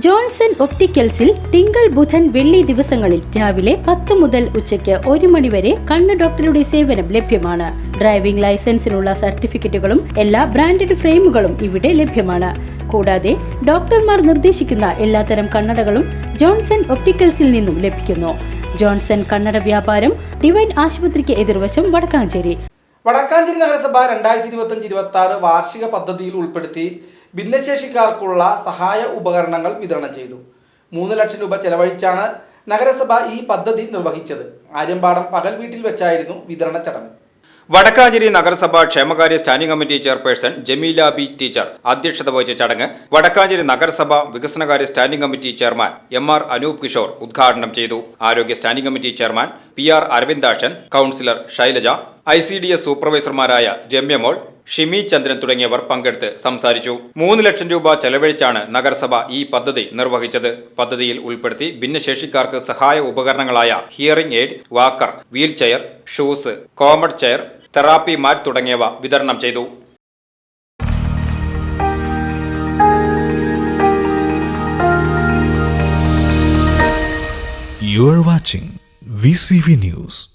Johnson ഒപ്റ്റിക്കൽസിൽ തിങ്കൾ ബുധൻ വെള്ളി ദിവസങ്ങളിൽ രാവിലെ പത്ത് മുതൽ ഉച്ചയ്ക്ക് ഒരു മണിവരെ കണ്ണ് ഡോക്ടറുടെ സേവനം ലഭ്യമാണ്. ഡ്രൈവിംഗ് ലൈസൻസിനുള്ള സർട്ടിഫിക്കറ്റുകളും എല്ലാ ബ്രാൻഡഡ് ഫ്രെയിമുകളും ഇവിടെ ലഭ്യമാണ്. കൂടാതെ ഡോക്ടർമാർ നിർദ്ദേശിക്കുന്ന എല്ലാത്തരം കണ്ണടകളും ജോൺസൺ ഒപ്റ്റിക്കൽസിൽ നിന്നും ലഭിക്കുന്നു. ജോൺസൺ കണ്ണട വ്യാപാരം ഡിവൈൻ ആശുപത്രിക്ക് എതിർവശം വടക്കാഞ്ചേരി. വടക്കാഞ്ചേരി നഗരസഭ രണ്ടായിരത്തി ഇരുപത്തി അഞ്ച് ഇരുപത്തി ആറ് വാർഷിക പദ്ധതിയിൽ ഉൾപ്പെടുത്തി ഭിന്നശേഷിക്കാർക്കുള്ള സഹായ ഉപകരണങ്ങൾ വിതരണം ചെയ്തു. മൂന്ന് ലക്ഷം രൂപ ചെലവഴിച്ചാണ് നഗരസഭ ഈ പദ്ധതി നിർവഹിച്ചത്. ആര്യമ്പാടം പകൽ വീട്ടിൽ വെച്ചായിരുന്നു വിതരണ ചടങ്ങ്. വടക്കാഞ്ചേരി നഗരസഭ ക്ഷേമകാര്യ standing committee chairperson Jameela B teacher അധ്യക്ഷത വഹിച്ച ചടങ്ങ് വടക്കാഞ്ചേരി നഗരസഭ വികസനകാര്യ standing committee chairman M R Anoop Kishore ഉദ്ഘാടനം ചെയ്തു. ആരോഗ്യ standing committee chairman P R Aravindakshan councillor Shailaja I C D S സൂപ്പർവൈസർമാരായ Ramyamol Shimi Chandran തുടങ്ങിയവർ പങ്കെടുത്ത് സംസാരിച്ചു. മൂന്ന് ലക്ഷം രൂപ ചെലവഴിച്ചാണ് നഗരസഭ ഈ പദ്ധതി നിർവഹിച്ചത്. പദ്ധതിയിൽ ഉൾപ്പെടുത്തി ഭിന്നശേഷിക്കാർക്ക് സഹായ ഉപകരണങ്ങളായ hearing aid walker wheelchair shoes commode chair therapy mat തുടങ്ങിയവ വിതരണം ചെയ്തു. You are watching VCV News.